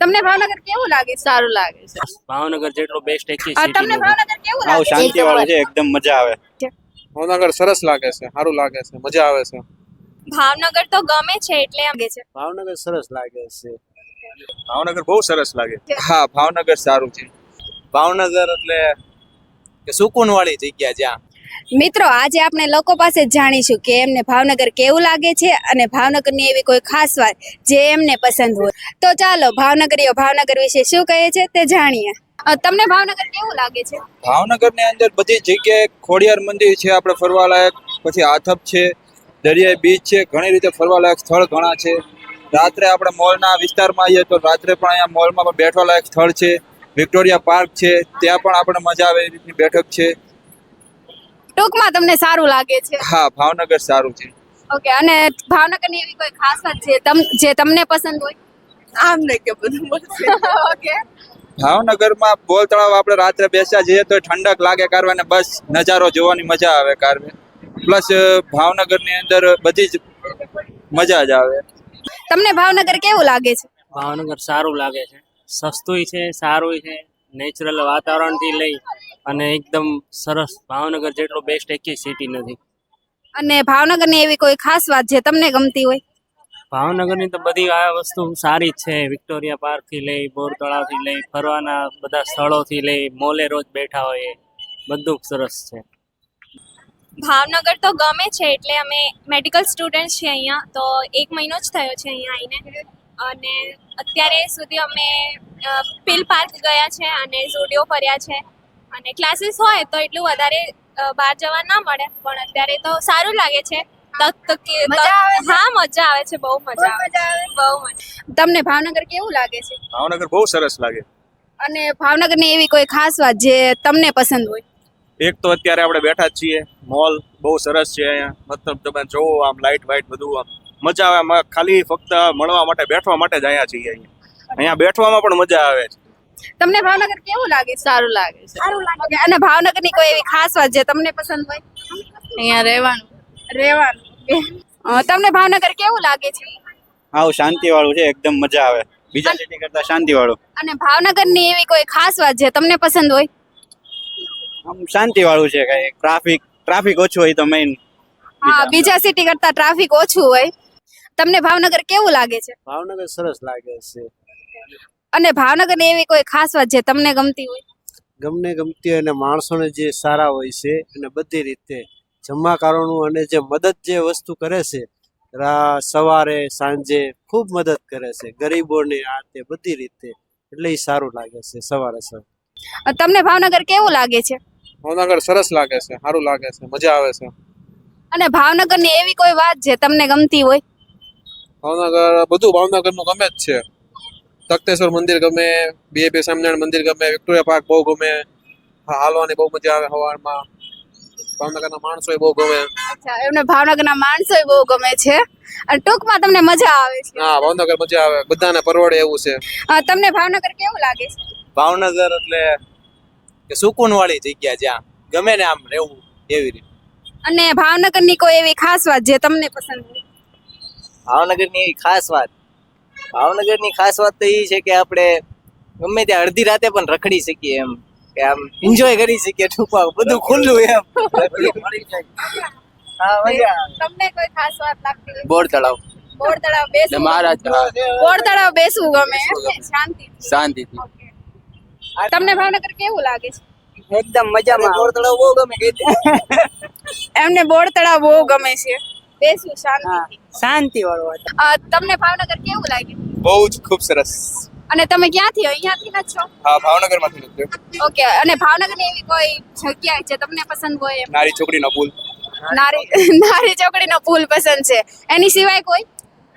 તમને ભાવનગર કેવું લાગે? સારું લાગે છે. ભાવનગર જેટલો બેસ્ટ એકી તમને ભાવનગર કેવું લાગે? શાંતિ વાળું છે એકદમ મજા આવે. ભાવનગર સરસ લાગે છે સારું લાગે છે મજા આવે છે. ભાવનગર તો ગમે છે એટલે એમ છે. ભાવનગર સરસ લાગે છે. ભાવનગર બહુ સરસ લાગે. હા ભાવનગર સારું છે. ભાવનગર એટલે કે સુકૂન વાળી જગ્યા જ્યાં મિત્રો, આજે આપણે લોકો પાસે જાણીશું કે એમને ભાવનગર કેવું લાગે છે અને ભાવનગરની એવી કોઈ ખાસ વાત જે એમને પસંદ હોય. તો ચાલો, ભાવનગરીઓ ભાવનગર વિશે શું કહે છે તે જાણીએ. તમને ભાવનગર કેવું લાગે છે? ભાવનગરની અંદર બધી જગ્યાએ ખોડિયાર મંદિર છે, આપણે ફરવા લાયક પછી આથપ છે, દરિયાઈ બીચ છે, ઘણી રીતે ફરવા લાયક સ્થળ ઘણા છે. રાત્રે આપણે મોલના વિસ્તારમાં આવીએ તો રાત્રે પણ અહીંયા મોલમાં પણ બેઠવા લાયક સ્થળ છે. વિક્ટોરિયા પાર્ક છે, ત્યાં પણ આપણે મજા આવે એવી બેઠક છે. ટૂંકમાં તમને સારું લાગે છે. હા ભાવનગર સારું છે. ઓકે અને ભાવનગરની એવી કોઈ ખાસ વાત છે તમ જે તમને પસંદ હોય? આમ ને કે બધું ઓકે. ભાવનગરમાં બોલ તળાવ આપણે રાત્રે બેસ્યા જઈએ તો ઠંડક લાગે કારવે ને બસ નજારો જોવાની મજા આવે કારવે પ્લસ ભાવનગરની અંદર બધી જ મજા જ આવે. તમને ભાવનગર કેવું લાગે છે? ભાવનગર સારું લાગે છે. સસ્તુંય છે સારું છે નેચરલ વાતાવરણથી લઈ અને એકદમ સરસ. ભાવનગર જેટલો બેસ્ટ એકી સિટી નથી. અને ભાવનગરની એવી કોઈ ખાસ વાત જે તમને ગમતી હોય? ભાવનગરની તો બધી આ વસ્તુ સારી જ છે. વિક્ટોરિયા પાર્કથી લઈ બોર તળાવથી લઈ ફરવાના બધા સ્થળોથી લઈ મોલે રોજ બેઠા હોય બધું સરસ છે. ભાવનગર તો ગમે છે એટલે અમે મેડિકલ સ્ટુડન્ટ છીએ અહીંયા. તો એક મહિનો જ થયો છે અહીંયા આવીને અને અત્યારે સુધી અમે પિલ પાર્ક ગયા છે અને ઝુડિયો ફર્યા છે. અને ક્લાસીસ હોય તો એટલું વધારે બહાર જવા ના મળે. પણ અત્યારે તો સારું લાગે છે. તક તક મજા આવે છે? હા મજા આવે છે. બહુ મજા આવે બહુ મજા તમને ભાવનગર કેવું લાગે છે? ભાવનગર બહુ સરસ લાગે. અને ભાવનગરની એવી કોઈ ખાસ વાત જે તમને પસંદ હોય? એક તો અત્યારે આપણે બેઠા જ છીએ. મોલ બહુ સરસ છે અહીંયા. મતલબ તમે જોવો આમ લાઇટ વાઇટ બધું આમ. મજા આવે. ખાલી ફક્ત મળવા માટે બેઠવા માટે જ અહીંયા છીએ અહીંયા. અહીંયા બેઠવામાં પણ મજા આવે છે. તમને ભાવનગર કેવું લાગે સારું લાગે છે. ઓકે અને ભાવનગરની કોઈ એવી ખાસ વાત જે તમને પસંદ હોય? અહીંયા રહેવાનું. રહેવાનું તમને ભાવનગર કેવું લાગે છે? હા શાંતિ વાળું છે એકદમ મજા આવે. બીજા સિટી કરતા શાંતિ વાળું અને ભાવનગરની એવી કોઈ ખાસ વાત જે તમને પસંદ હોય? આમ શાંતિ વાળું છે કઈ. ટ્રાફિક ટ્રાફિક ઓછું હોય તો મેઇન હા બીજા સિટી કરતા ટ્રાફિક ઓછું હોય. તમને ભાવનગર કેવું લાગે છે? ભાવનગર સરસ લાગે છે. અને ભાવનગરની એવી કોઈ ખાસ વાત જે તમને ગમતી હોય? ગમને ગમતી હોય અને માણસોને જે સારા હોય છે અને બધી રીતે જમાકારોનું અને જે મદદ જે વસ્તુ કરે છે રા સવારે સાંજે ખૂબ મદદ કરે છે. ગરીબોને આ તે બધી રીતે એટલે એ સારું લાગે છે સવારે સર તમને ભાવનગર કેવું લાગે છે? ભાવનગર સરસ લાગે છે સારું લાગે છે મજા આવે છે. અને ભાવનગરની એવી કોઈ વાત છે તમને ગમતી હોય? ભાવનગર બધું ભાવનગરનું ગમે જ છે. તખતેશ્વર મંદિર ગમે બે બે સ્વામિનારાયણ મંદિર ગમે વિક્ટોરિયા પાર્ક બહુ ગમે હાલવાની બહુ મજા આવે સવારમાં ભાવનગરના માણસો બહુ ગમે. અચ્છા એમને ભાવનગરના માણસો બહુ ગમે છે. અને ટૂંકમાં તમને મજા આવે છે. હા ભાવનગર મજા આવે. બધાને પરવડે એવું છે. તમને ભાવનગર કેવું લાગે છે? ભાવનગર એટલે કે સુકૂન વાળી જગ્યા જ્યાં ગમે ને આમ રહેવું એવી રીતે. અને ભાવનગરની કોઈ એવી ખાસ વાત જે તમને પસંદ હોય? ભાવનગરની એવી ખાસ વાત ભાવનગરની ખાસ વાત તો એ છે કે આપણે ગમે ત્યાં અડધી રાતે પણ રખડી શકીએ એમ કે આમ એન્જોય કરી શકીએ ટૂંકમાં બધું ખુલ્લું એમ. હા તમને કોઈ ખાસ વાત લાગતી બોર તળાવ. બોર તળાવ બેસવું મહારાજ બોર તળાવ બેસવું ગમે? એમ શાંતિ તમને ભાવનગર કેવું લાગે છે? એકદમ મજામાં. બોર તળાવ બહુ ગમે એમને બોર તળાવ બહુ ગમે છે. બેસવું શાંતિ શાંતિ વાળું તમને ભાવનગર કેવું લાગે? બહુ જ ખૂબ સરસ. અને તમે ક્યાંથી અહીંયાથી ના છો? હા ભાવનગરમાંથી નીકળ્યો. ઓકે અને ભાવનગરની એવી કોઈ જગ્યા છે તમને પસંદ હોય એમ? નારી છોકરીનો પુલ. નારી નારી ચોકડીનો પુલ પસંદ છે. એની સિવાય કોઈ?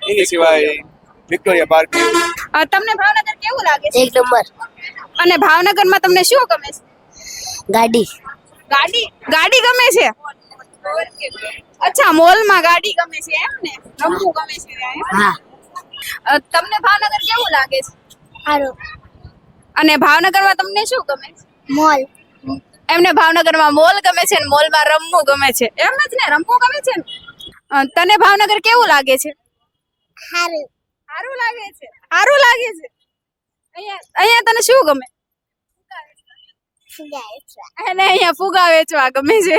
એની સિવાય વિક્ટોરિયા પાર્ક. તમને ભાવનગર કેવું લાગે છે? એક નંબર. અને ભાવનગરમાં તમને શું ગમે છે? ગાડી. ગાડી? ગાડી ગમે છે? અચ્છા મોલમાં ગાડી ગમે છે એમ ને? રમવું ગમે છે હા. તમને ભાવનગર કેવું લાગે છે? સારું. અને ભાવનગરમાં તમને શું ગમે મોલ. એમને ભાવનગરમાં મોલ ગમે છે ને મોલમાં રમવું ગમે છે. એમ જ ને રમવું ગમે છે ને? તને ભાવનગર કેવું લાગે છે? સારું સારું લાગે છે. સારું લાગે છે? તને શું ગમે? અને અહીંયા ફુગા વેચવા ગમે છે.